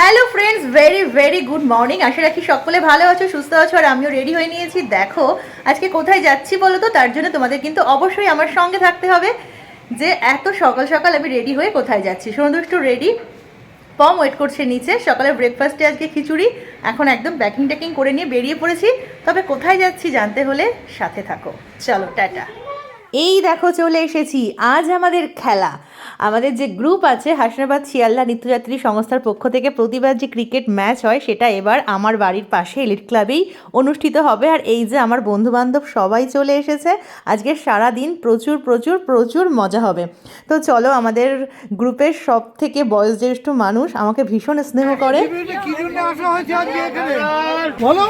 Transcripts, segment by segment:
Hello friends very very good morning আশা রাখি সকলে ভালো আছো, সুস্থ আছো, আর আমিও রেডি হয়ে নিয়েছি। দেখো, আজকে কোথায় যাচ্ছি বলো তো? তার জন্য তোমাদের কিন্তু অবশ্যই আমার সঙ্গে থাকতে হবে যে এত সকাল সকাল আমি রেডি হয়ে কোথায় যাচ্ছি। সন্তুষ্ট রেডি পম ওয়েট করছে নিচে। সকালে ব্রেকফাস্টে আজকে খিচুড়ি। এখন একদম প্যাকিং ট্যাকিং করে নিয়ে বেরিয়ে পড়েছি। তবে কোথায় যাচ্ছি জানতে হলে সাথে থাকো। চলো, টাটা। এই দেখো চলে এসেছি, আজ আমাদের খেলা। আমাদের যে গ্রুপ আছে, হাসনাবাদ, শিয়ালদা নিত্যযাত্রী সংস্থার পক্ষ থেকে প্রতিবার যে ক্রিকেট ম্যাচ হয়, সেটা এবার আমার বাড়ির পাশে এলিট ক্লাবেই অনুষ্ঠিত হবে। আর এই যে আমার বন্ধুবান্ধব সবাই চলে এসেছে, আজকে সারা দিন প্রচুর প্রচুর প্রচুর মজা হবে। তো চলো, আমাদের গ্রুপের সব থেকে বয়োজ্যেষ্ঠ মানুষ আমাকে ভীষণ স্নেহ করে। বলো।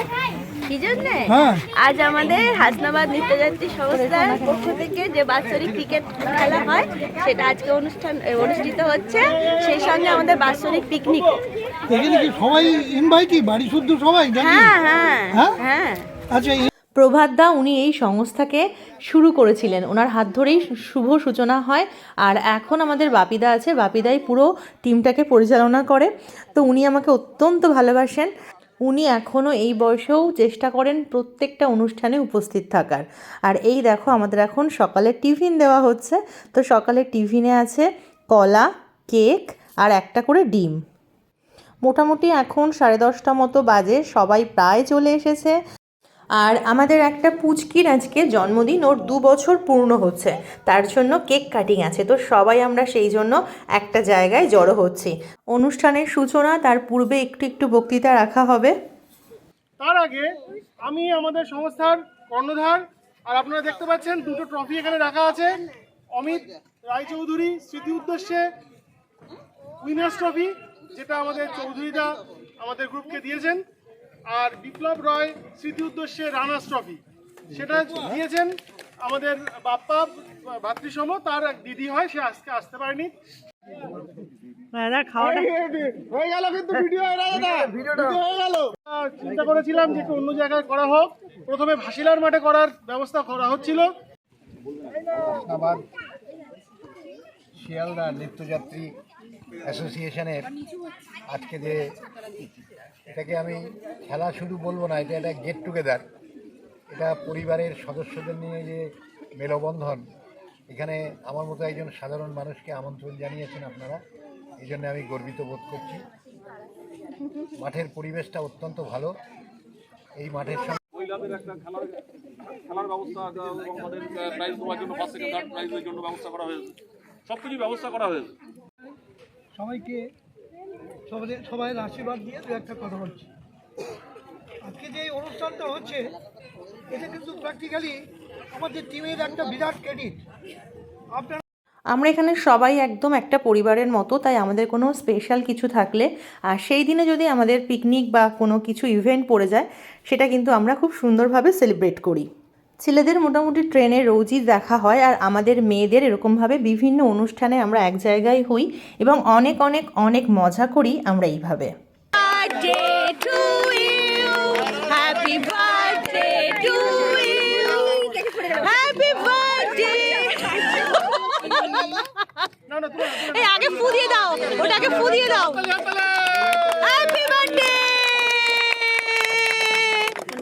কি জন্যে? হ্যাঁ। আজ আমাদের হাসনাবাদ নৃত্যযাত্রী সংস্থার পক্ষ থেকে যে বাৎসরিক ক্রিকেট খেলা হয় সেটা আজকে অনুষ্ঠান অনুষ্ঠিত হচ্ছে। সেই সঙ্গে আমাদের বাৎসরিক পিকনিক এখানে কি সবাই ইনভাইটি বাড়ি শুদ্ধ সবাই হ্যাঁ হ্যাঁ হ্যাঁ? হ্যাঁ। আচ্ছা প্রভাত দা উনি এই সংস্থাকে শুরু করেছিলেন। ওনার হাত ধরেই শুভ সূচনা হয়। আর এখন আমাদের বাপিদা আছে। বাপিদাই পুরো টিমটাকে পরিচালনা করে। তো উনি আমাকে অত্যন্ত ভালোবাসেন। উনি এখনও এই বয়সেও চেষ্টা করেন প্রত্যেকটা অনুষ্ঠানে উপস্থিত থাকার। আর এই দেখো, আমাদের এখন সকালে টিফিন দেওয়া হচ্ছে। তো সকালে টিফিনে আছে কলা, কেক আর একটা করে ডিম। মোটামুটি এখন সাড়ে দশটা মতো বাজে, সবাই প্রায় চলে এসেছে। আর আমাদের একটা পুচকির আজকে জন্মদিন, ওর দু বছর পূর্ণ হচ্ছে। তার জন্য কেক কাটিং আছে, তো সবাই আমরা সেই জন্য একটা জায়গায় জড়ো হচ্ছি। অনুষ্ঠানের সূচনা, তার পূর্বে একটু একটু বক্তৃতা রাখা হবে। তার আগে আমি আমাদের সংস্থার কর্ণধার, আর আপনারা দেখতে পাচ্ছেন দুটো ট্রফি এখানে রাখা আছে। অমিত রায়চৌধুরী স্মৃতি উদ্দেশ্যে উইনার্স ট্রফি, যেটা আমাদের চৌধুরীরা আমাদের গ্রুপকে দিয়েছেন। আর বিপ্লব রয় স্মৃতি উদ্দেশ্যে রানার্স ট্রফি। সেটা দিয়েছেন আমাদের বাপ্পা ভাতৃসম তার এক দিদি হয় সে আজকে আসতে পারেনি। হয়ে গেল কিন্তু ভিডিও ভিডিওটা হয়ে গেল। চিন্তা করেছিলাম যে একটু অন্য জায়গায় করা হোক। প্রথমে ভাসিলার মাঠে করার ব্যবস্থা করা হচ্ছিল। আবার শিয়ালদা নৃত্যযাত্রী অ্যাসোসিয়েশনের আজকে যে এটাকে আমি খেলা শুধু বলব না, এটা একটা গেট টুগেদার এটা পরিবারের সদস্যদের নিয়ে যে মেলবন্ধন, এখানে আমার মতো একজন সাধারণ মানুষকে আমন্ত্রণ জানিয়েছেন আপনারা, এই জন্য আমি গর্বিত বোধ করছি। মাঠের পরিবেশটা অত্যন্ত ভালো। এই মাঠের সঙ্গে খেলার ব্যবস্থা করা হয়েছে। সব কিছু ব্যবস্থা করা হয়েছে। সবাইকে, সবাই সবাই আশীর্বাদ দিয়ে দু একটা কথা বলছি। আজকে যে অনুষ্ঠানটা হচ্ছে, এটা কিন্তু প্র্যাকটিক্যালি আমাদের টিমের একটা বিরাট ক্রেডিট আপনারা আমরা এখানে সবাই একদম একটা পরিবারের মতো, তাই আমাদের কোনো স্পেশাল কিছু থাকলে, আর সেই দিনে যদি আমাদের পিকনিক বা কোনো কিছু ইভেন্ট পড়ে যায়, সেটা কিন্তু আমরা খুব সুন্দরভাবে সেলিব্রেট করি। ছেলেদের মোটামুটি ট্রেনে রোজই দেখা হয় আর আমাদের মেয়েদের এরকমভাবে বিভিন্ন অনুষ্ঠানে আমরা এক জায়গায় হই এবং অনেক অনেক অনেক মজা করি আমরা এইভাবে আগে ফু দিয়ে দাও ওটাকে ফু দিয়ে দাও হ্যাপি বার্থডে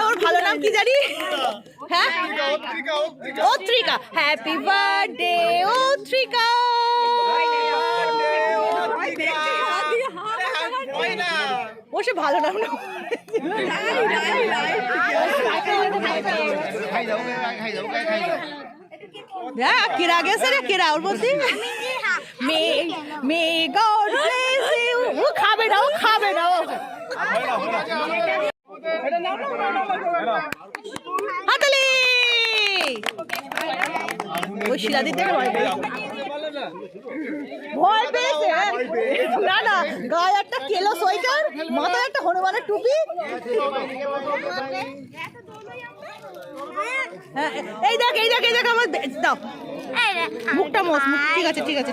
ওর ভালো নাম কি জানি হ্যাঁ অত্রিকা হ্যাপি বার্থডে অত্রিকা ও সে ভালো নাম না হ্যাঁ কেরা গেছে রে কেরা? ওর মধ্যে may may God bless you. ও খাবে না ও খাবে না ও। হাতালি! ওই শিলাদির থেকে ভয় পেয়েছে। না না গায়ে একটা কেলো মাথায় একটা হনুমানের টুপি। হ্যাঁ, এই দেখ এই দেখ এই দেখ আমার দাও। মুখটা মোস ঠিক আছে ঠিক আছে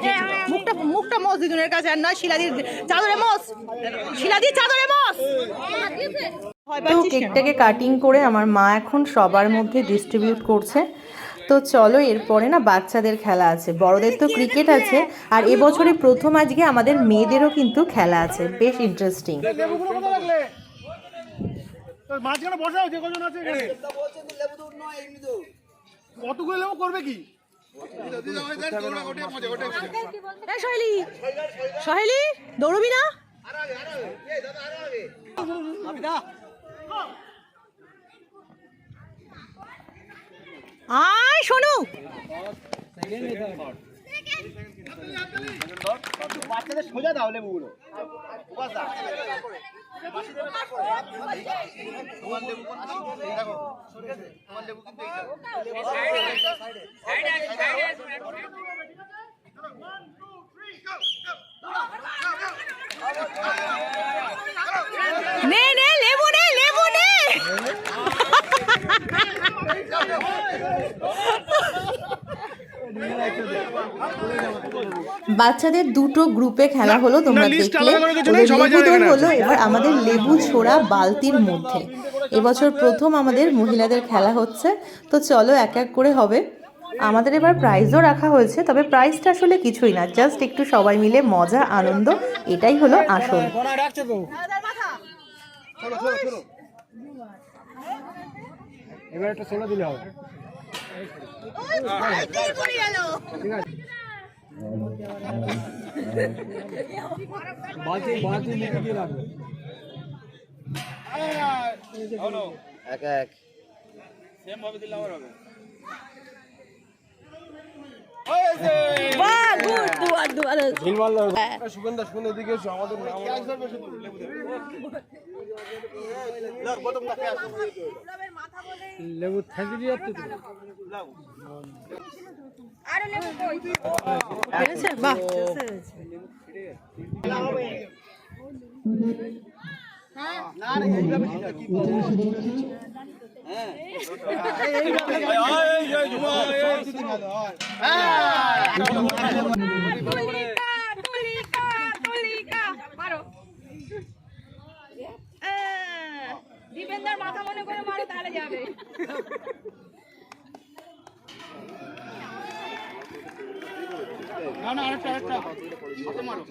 মুখটা মুখটা মোস কাছে আর নয় শিলাদির চাদরে মোস। শিলাদির চাদরে মোস। তো কেকটাকে কাটিং করে আমার মা এখন সবার মধ্যে ডিস্ট্রিবিউট করছে। তো চলো এরপরে না বাচ্চাদের খেলা আছে। বড়দের তো ক্রিকেট আছে। আর এবছরে প্রথম আজকে আমাদের মেয়েদেরও কিন্তু খেলা আছে। বেশ ইন্টারেস্টিং কতগুলো লেবু করবে কি? সহেলি দৌড়বি না? আয় শোনু নে নে লেবু নে লেবু নে বাচ্চাদের দুটো গ্রুপে খেলা হলো তোমরা দেখলে। হলো এবার আমাদের লেবু ছোড়া বালতির মধ্যে। এবছর প্রথম আমাদের মহিলাদের খেলা হচ্ছে তো চলো এক এক করে হবে। আমাদের এবার প্রাইজও রাখা হয়েছে তবে প্রাইজটা আসলে কিছুই না জাস্ট একটু সবাই মিলে মজা আনন্দ এটাই হলো আসল। বাহ গুড দুয়ার দুয়ার সুগন্ধা সুগন্ধা দিকে এসো আমাদের লেবু থাকি দিয়ে পেরেছে বাহ। তুলিকা তুলিকা তুলিকা মারো দীপেন্দার মাথা মনে করে মারো তাহলে যাবে। না না আরেকটা আরেকটা। মারো।